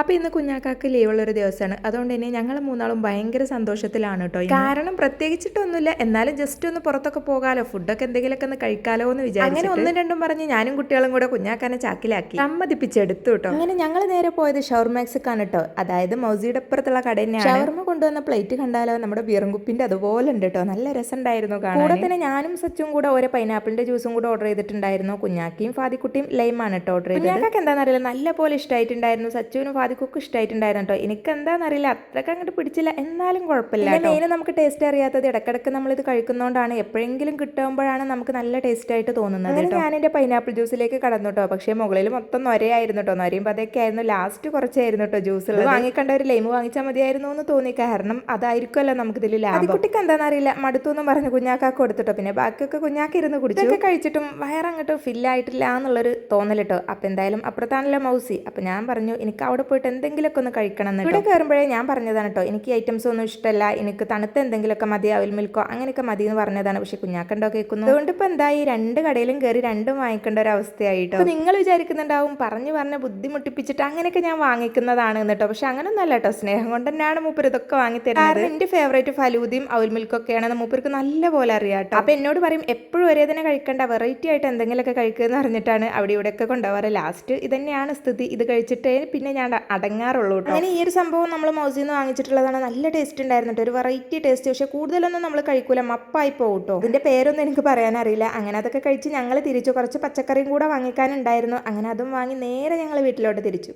അപ്പോൾ ഇന്ന് കുഞ്ഞാക്കാക്ക് ലീവുള്ളൊരു ദിവസമാണ്. അതുകൊണ്ട് തന്നെ ഞങ്ങൾ മൂന്നാളും ഭയങ്കര സന്തോഷത്തിലാണ് കേട്ടോ കാരണം പ്രത്യേകിച്ചിട്ടൊന്നുമില്ല. എന്നാലും ജസ്റ്റ് ഒന്ന് പുറത്തൊക്കെ പോകാലോ. ഫുഡൊക്കെ എന്തെങ്കിലുമൊക്കെ ഒന്ന് കഴിക്കാലോ എന്ന് വിചാരിച്ചു അങ്ങനെ ഒന്നും രണ്ടും പറഞ്ഞ് ഞാനും കുട്ടികളും കൂടെ കുഞ്ഞാക്കാനെ ചാക്കിലാക്കി. സമ്മതിപ്പിച്ചെടുത്തു കേട്ടോ അങ്ങനെ ഞങ്ങൾ നേരെ പോയത് ഷവർമാക്സ് കാണട്ടോ അതായത് മൗസിയുടെ അപ്പുറത്തുള്ള കട തന്നെയാണ്. ഷവർമ കൊണ്ടുവന്ന പ്ലേറ്റ് കണ്ടാലോ? നമ്മുടെ ബിയറുംകുപ്പിന്റെ അതുപോലെ ഉണ്ട് കേട്ടോ. നല്ല രസമുണ്ടായിരുന്നു കാണാൻ. കൂടെ തന്നെ ഞാനും സച്ചും കൂടെ ഓരോ പൈനാപ്പിളിന്റെ ജ്യൂസും കൂടെ ഓർഡർ ചെയ്തിട്ടുണ്ടായിരുന്നു. കുഞ്ഞാക്കിയും ഫാദിക്കുട്ടിയും ലൈമാണ് കേട്ടോ ഓർഡർ ചെയ്തത്. ഞങ്ങൾക്ക് എന്താണെന്നറിയില്ല. നല്ല പോലെ ഇഷ്ടമായിട്ടുണ്ടായിരുന്നു സച്ചുവിനും ഫാദിക്കും ഇഷ്ടമായിട്ടുണ്ടായിരുന്നു കേട്ടോ. എനിക്ക് എന്താണെന്നറിയില്ല അത്രയ്ക്ക് അങ്ങോട്ട് പിടിച്ചില്ല. എന്നാലും കുഴപ്പമില്ല മെയിൻ നമുക്ക് ടേസ്റ്റ് അറിയാത്തത് ഇടക്കിടക്ക് നമ്മൾ ഇത് കഴിക്കുന്നതുകൊണ്ടാണ് എപ്പോഴെങ്കിലും കിട്ടുമ്പോഴാണ് നമുക്ക് നല്ല ടേസ്റ്റ് ആയിട്ട് തോന്നുന്നത് കേട്ടോ. ഞാൻ എന്റെ പൈനാപ്പിൾ ജ്യൂസിലേക്ക് കടന്നു കേട്ടോ. പക്ഷേ മുകളിൽ മൊത്തം നൊരയായിരുന്നു കേട്ടോ. നൊരയുമ്പോൾ അതൊക്കെ ആയിരുന്നു ലാസ്റ്റ് കുറച്ചായിരുന്നു കേട്ടോ ജ്യൂസ് വാങ്ങിക്കണ്ട ഒരു ലൈമ് വാങ്ങിച്ചാൽ മതിയായിരുന്നു എന്ന് തോന്നി കാരണം അതായിരിക്കുമല്ലോ നമുക്ക് ഇതിൽ ലാഭം. കുട്ടിക്ക് എന്താണെന്നറിയില്ല മടുത്തു പറഞ്ഞ് കുഞ്ഞാക്കാക്ക് കൊടുത്തിട്ടോ. പിന്നെ ബാക്കിയൊക്കെ കുഞ്ഞാക്ക ഇരുന്ന് കുടിച്ചു. കഴിച്ചിട്ടും വയറങ്ങോട്ട് ഫില്ലായിട്ടില്ല എന്നുള്ളൊരു തോന്നലിട്ടോ. അപ്പം എന്തായാലും അപ്പുറത്താണല്ലോ മൗസി. അപ്പം ഞാൻ പറഞ്ഞു എനിക്ക് അവിടെ പോയിട്ട് എന്തെങ്കിലുമൊക്കെ ഒന്ന് കഴിക്കണം എന്ന് ഇവിടെ കയറുമ്പോഴേ ഞാൻ പറഞ്ഞതാണ് കേട്ടോ എനിക്ക് ഐറ്റംസ് ഒന്നും ഇഷ്ടമല്ല എനിക്ക് തണുത്ത എന്തെങ്കിലുമൊക്കെ മതി അവൽ മിൽക്കോ അങ്ങനെയൊക്കെ മതി എന്ന് പറഞ്ഞതാണ്. പക്ഷെ കുഞ്ഞാക്കണ്ടോ കേൾക്കുന്നു അതുകൊണ്ട് ഇപ്പം എന്തായി? രണ്ട് കടയിലും കയറി രണ്ടും വാങ്ങിക്കേണ്ട ഒരു അവസ്ഥയായിട്ടോ അപ്പോൾ നിങ്ങൾ വിചാരിക്കുന്നുണ്ടാവും പറഞ്ഞു പറഞ്ഞ് ബുദ്ധിമുട്ടിപ്പിച്ചിട്ട് അങ്ങനെയൊക്കെ ഞാൻ വാങ്ങിക്കുന്നതാണ് കേട്ടോ പക്ഷെ അങ്ങനൊന്നല്ല കേട്ടോ സ്നേഹം കൊണ്ട് തന്നെയാണ് മൂപ്പർ ഇതൊക്കെ വാങ്ങി തരുന്നത് കാരണം എന്റെ ഫേവറേറ്റ് ഫലൂദിയും അവിൽ മിൽക്കൊക്കെയാണെന്ന് മൂപ്പർക്ക് നല്ല പോലെ അറിയാട്ടോ അപ്പോൾ എന്നോട് പറയും എപ്പോഴും ഒരേ തന്നെ കഴിക്കേണ്ട. വെറൈറ്റി ആയിട്ട് എന്തെങ്കിലുമൊക്കെ കഴിക്കുക എന്ന് പറഞ്ഞിട്ടാണ് അവിടെ ഇവിടെയൊക്കെ കൊണ്ടുപോകാറ്. ലാസ്റ്റ് ഇത് തന്നെയാണ് സ്ഥിതി. ഇത് കഴിച്ചിട്ടേ പിന്നെ ഞാൻ അടങ്ങാറുള്ളൂ കേട്ടോ. അങ്ങനെ ഈ ഒരു സംഭവം നമ്മൾ മൗസിൽ നിന്ന് വാങ്ങിച്ചിട്ടുള്ളതാണ്. നല്ല ടേസ്റ്റ് ഉണ്ടായിരുന്നു കേട്ടോ ഒരു വെറൈറ്റി ടേസ്റ്റ് പക്ഷേ കൂടുതലൊന്നും നമ്മൾ കഴിക്കൂല. മപ്പായി പോകും കേട്ടോ. ഇതിന്റെ പേരൊന്നും എനിക്ക് പറയാനറിയില്ല. അങ്ങനെ അതൊക്കെ കഴിച്ച് ഞങ്ങൾ തിരിച്ചു. കുറച്ച് പച്ചക്കറിയും കൂടെ വാങ്ങിക്കാനുണ്ടായിരുന്നു. അങ്ങനെ അതും വാങ്ങി നേരെ ഞങ്ങൾ വീട്ടിലോട്ട് തിരിച്ചു.